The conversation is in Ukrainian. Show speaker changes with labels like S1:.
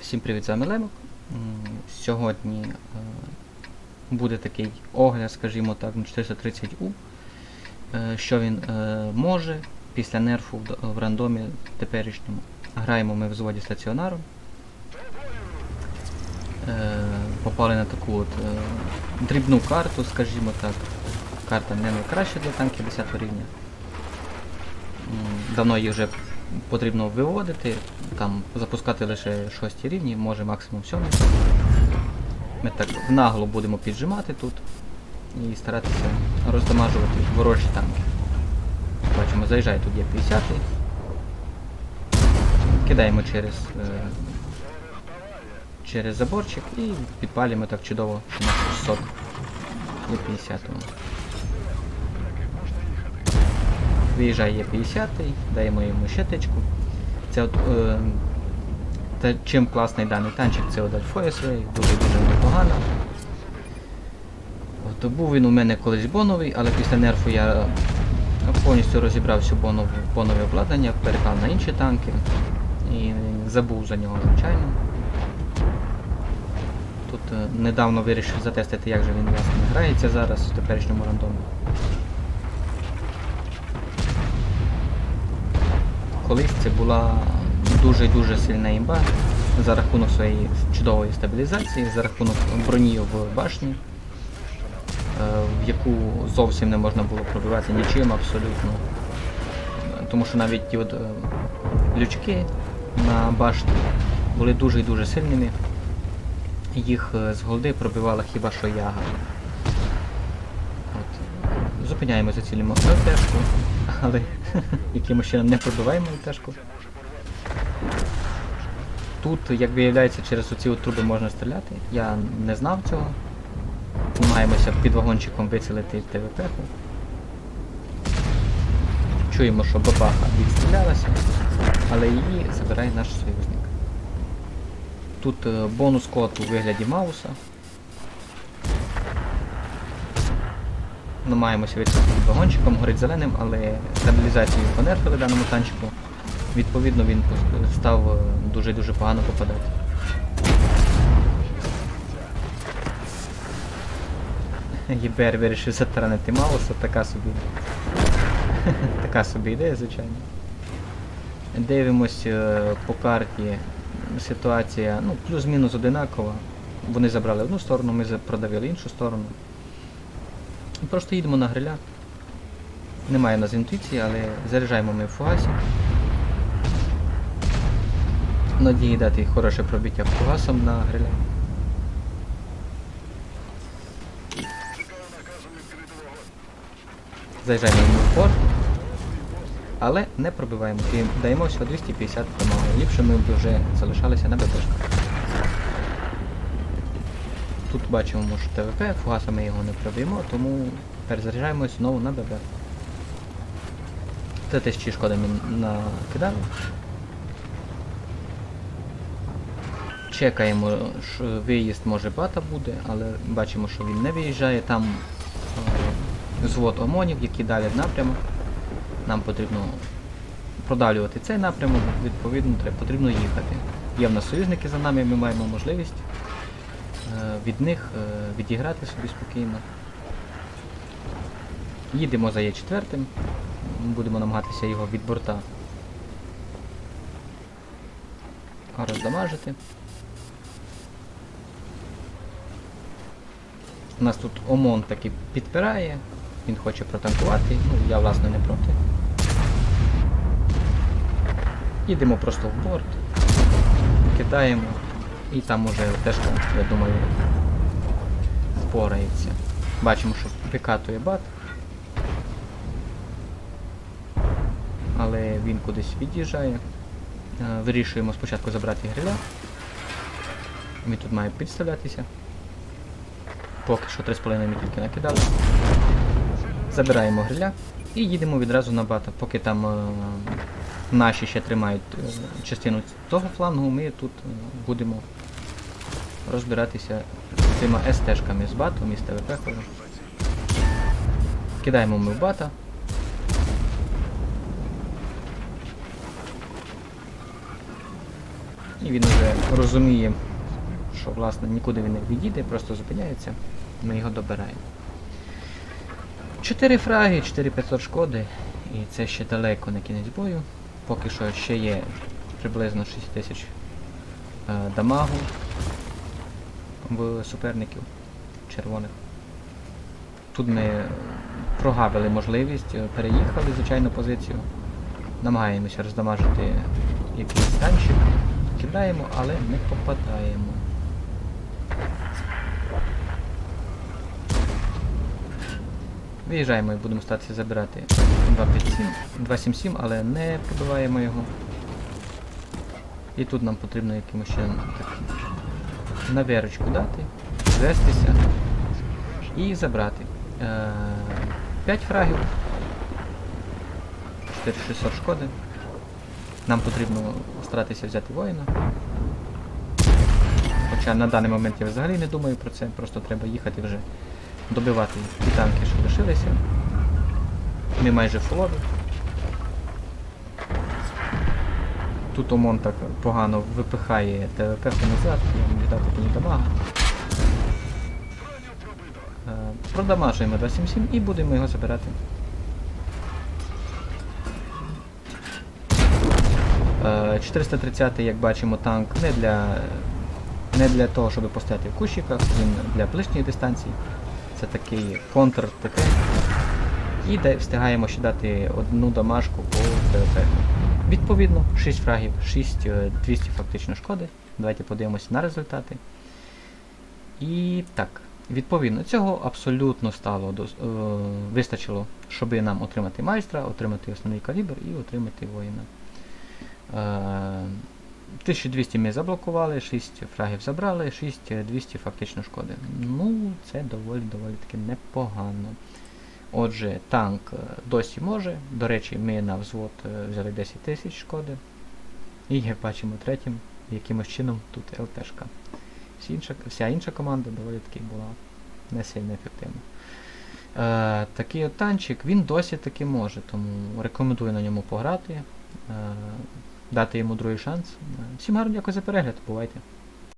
S1: Всім привіт, з вами Лемок. Сьогодні е, буде такий огляд, скажімо так, на 430U. Е, Що він е, може після нерфу в рандомі теперішньому. Граємо ми в зводі стаціонару. Попали на таку от дрібну карту, скажімо так. Карта не найкраща для танків 10 рівня. Давно її вже потрібно виводити, там запускати лише 6 рівні, може максимум 7. Ми так нагло будемо піджимати тут і старатися роздамажувати ворожі танки. Бачимо, заїжджає тут є 50 Кидаємо через, е, через заборчик і підпалюємо так чудово наш сок є 50 Виїжджає 50-й, даємо йому щеточку. Це от, е, та, чим класний даний танчик, це от Альфоя своєї, дуже-дуже непогано. От, був він у мене колись боновий, але після нерфу я повністю розібрав всю бонову, бонове обладнання, переклав на інші танки і забув за нього, звичайно. Тут е, недавно вирішив затестити, як же він власне грається зараз в теперішньому рандомі. Колись це була дуже-дуже сильна імба за рахунок своєї чудової стабілізації, за рахунок броні в башні, е, в яку зовсім не можна було пробивати нічим абсолютно. Тому що навіть ті от е, лючки на башні були дуже і дуже сильними. Їх е, з голди пробивала хіба що яга. Зупиняємося цілимо ЛТшку, але якимось чином не пробиваємо ЛТшку. Тут, як виявляється, через оці от труби можна стріляти. Я не знав цього. Намагаємося під вагончиком вицілити ТВП. Чуємо, що бабаха відстрілялася, але її забирає наш союзник. Тут е, бонус код у вигляді Мауса. Намагаємося відсунути під вагончиком, горить зеленим, але стабілізацію понерфили даному танчику. Відповідно він став е, дуже-дуже погано попадати. ЄБР вирішив затаранити Мауса, така собі. така собі ідея, звичайно. Дивимось е, по карті. Ситуація ну, плюс-мінус одинакова. Вони забрали одну сторону, ми продавили іншу сторону. Просто їдемо на гриля. Немає у нас інтуїції, але заряджаємо ми в фугасі. Надії дати хороше пробиття фугасом на гриля. Заїжджаємо в порт. Але не пробиваємо даємо всього 250 перемоги. Ліпше ми б вже залишалися на БПшках. Тут бачимо що ТВП, фугасами його не проб'ємо, тому перезаряджаємось знову на ББ. Це тисячі шкоди ми накидали. Чекаємо, що виїзд може бата буде, але бачимо, що він не виїжджає. Там е, звод ОМОНів, які давлять напрямок. Нам потрібно продавлювати цей напрямок, відповідно, треба, потрібно їхати. Є в нас союзники за нами, ми маємо можливість від них е, відіграти собі спокійно. Їдемо за Є4, будемо намагатися його від борта роздамажити. У нас тут ОМОН таки підпирає, він хоче протанкувати, ну я власне не проти. Їдемо просто в борт, кидаємо і там уже теж, я думаю, впорається. Бачимо, що викатує бат. Але він кудись від'їжджає. Е, Вирішуємо спочатку забрати гриля. Він тут має підставлятися. Поки що 3,5 ми тільки накидали. Забираємо гриля і їдемо відразу на бата. Поки там е, наші ще тримають е, частину того флангу, ми тут е, будемо розбиратися з цими СТ-шками з батом і з ТВП. Кидаємо ми в бата. І він вже розуміє, що власне нікуди він не відійде, просто зупиняється. Ми його добираємо. 4 фраги, 4500 шкоди, і це ще далеко не кінець бою. Поки що ще є приблизно 6000 е, дамагу в суперників червоних. Тут ми прогавили можливість, е, переїхали звичайну позицію. Намагаємося роздамажити якийсь танчик. Кидаємо, але не попадаємо. Виїжджаємо і будемо статися забирати 257, 277, але не пробиваємо його. І тут нам потрібно якимось так навірочку дати, звестися і забрати. Е, 5 фрагів. 4600 шкоди. Нам потрібно старатися взяти воїна. Хоча на даний момент я взагалі не думаю про це, просто треба їхати вже добивати ті танки, що лишилися. Ми майже фулові. Тут ОМОН так погано випихає ТВП назад, віддати по ній дамагу. Е, Продамажуємо 277 і будемо його забирати. Е, 430 як бачимо, танк не для, не для того, щоб постояти в кущиках, він для ближньої дистанції. Це такий контр ТТ. І встигаємо ще дати одну дамажку по ТВП. Відповідно, 6 фрагів, 6 е, 200 фактично шкоди. Давайте подивимося на результати. І так, відповідно, цього абсолютно стало дос- е, вистачило, щоб нам отримати майстра, отримати основний калібр і отримати воїна. Е, 1200 ми заблокували, 6 фрагів забрали, 6200 фактично шкоди. Ну, це доволі доволі таки непогано. Отже, танк е, досі може. До речі, ми на взвод е, взяли 10 тисяч шкоди. І як бачимо третім, якимось чином тут ЛТшка. Вся інша команда доволі таки була не сильно ефективна. Е, такий от танчик, він досі таки може, тому рекомендую на ньому пограти, е, дати йому другий шанс. Всім гарно дякую за перегляд, бувайте.